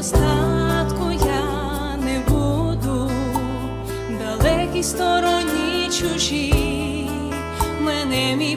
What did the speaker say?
достатку я не буду, далекій стороні чужі мене мій